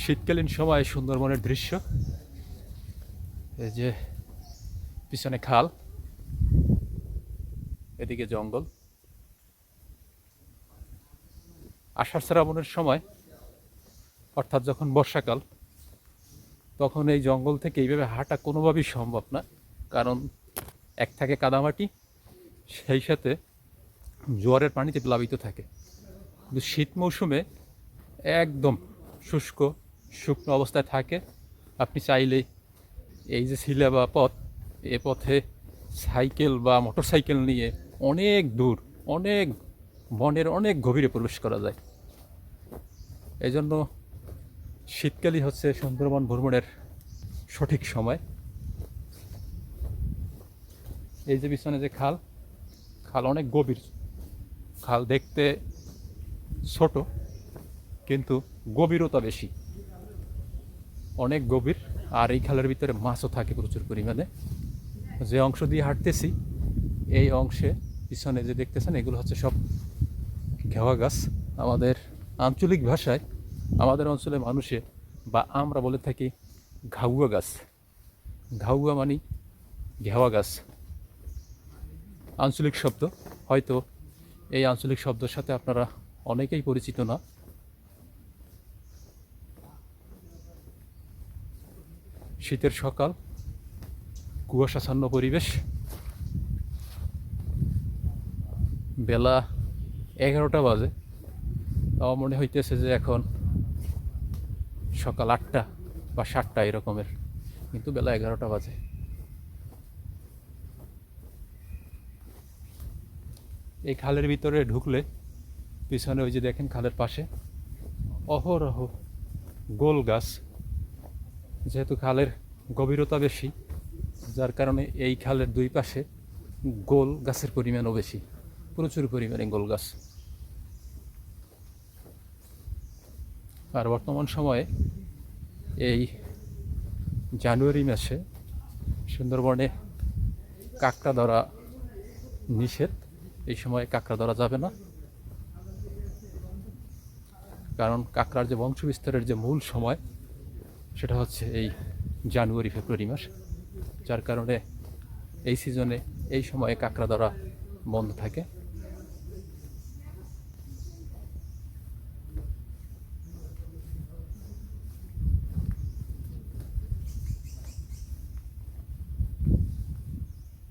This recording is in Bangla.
শীতকালীন সময় সুন্দরবনের দৃশ্য। এই যে পিছনে খাল, এদিকে জঙ্গল। আষাঢ় শ্রাবণের সময়, অর্থাৎ যখন বর্ষাকাল, তখন এই জঙ্গল থেকে এইভাবে হাঁটা কোনোভাবেই সম্ভব না। কারণ এক থাকে কাদামাটি, সেই সাথে জোয়ারের পানিতে প্লাবিত থাকে। কিন্তু শীত মৌসুমে একদম শুষ্ক শুকনো অবস্থায় থাকে। আপনি চাইলেই এই যে শিলা বা পথ, এ পথে সাইকেল বা মোটর সাইকেল নিয়ে অনেক দূর, অনেক বনের অনেক গভীরে প্রবেশ করা যায়। এই জন্য শীতকালই হচ্ছে সুন্দরবন ভ্রমণের সঠিক সময়। এই যে পিছনে যে খাল খাল অনেক গভীর। খাল দেখতে ছোট, কিন্তু গভীরতা বেশি। অনেক গভীর, আর এই খালের ভিতরে মাছও থাকে প্রচুর পরিমাণে। যে অংশ দিয়ে হাঁটতেছি, এই অংশে পিছনে যে দেখতেছেন, এগুলো হচ্ছে সব ঘেওয়া গাছ। আমাদের আঞ্চলিক ভাষায়, আমাদের অঞ্চলে মানুষে বা আমরা বলে থাকি ঘাউয়া গাছ। ঘাউয়া মানে ঘেওয়া গাছ। আঞ্চলিক শব্দ, হয়তো এই আঞ্চলিক শব্দের সাথে আপনারা অনেকেই পরিচিত না। শীতের সকাল, কুয়াশাচ্ছন্ন পরিবেশ। বেলা এগারোটা বাজে। তাও মনে হইতেছে যে এখন সকাল আটটা বা সাতটা এরকমের, কিন্তু বেলা এগারোটা বাজে। এই খালের ভিতরে ঢুকলে পিছনে ওই যে দেখেন খালের পাশে অহরহ গোল গাছ। যেহেতু খালের গভীরতা বেশি, যার কারণে এই খালের দুই পাশে গোল গাছের পরিমাণও বেশি, প্রচুর পরিমাণে গোল গাছ। আর বর্তমান সময়ে এই জানুয়ারি মাসে সুন্দরবনে কাঁকড়া ধরা নিষেধ। এই সময়ে কাঁকড়া ধরা যাবে না। কারণ কাঁকড়ার যে বংশ বিস্তারের যে মূল সময় সেটা হচ্ছে এই জানুয়ারি, ফেব্রুয়ারি মাস, যার কারণে এই সিজনে এই সময়ে কাঁকড়া ধরা বন্ধ থাকে।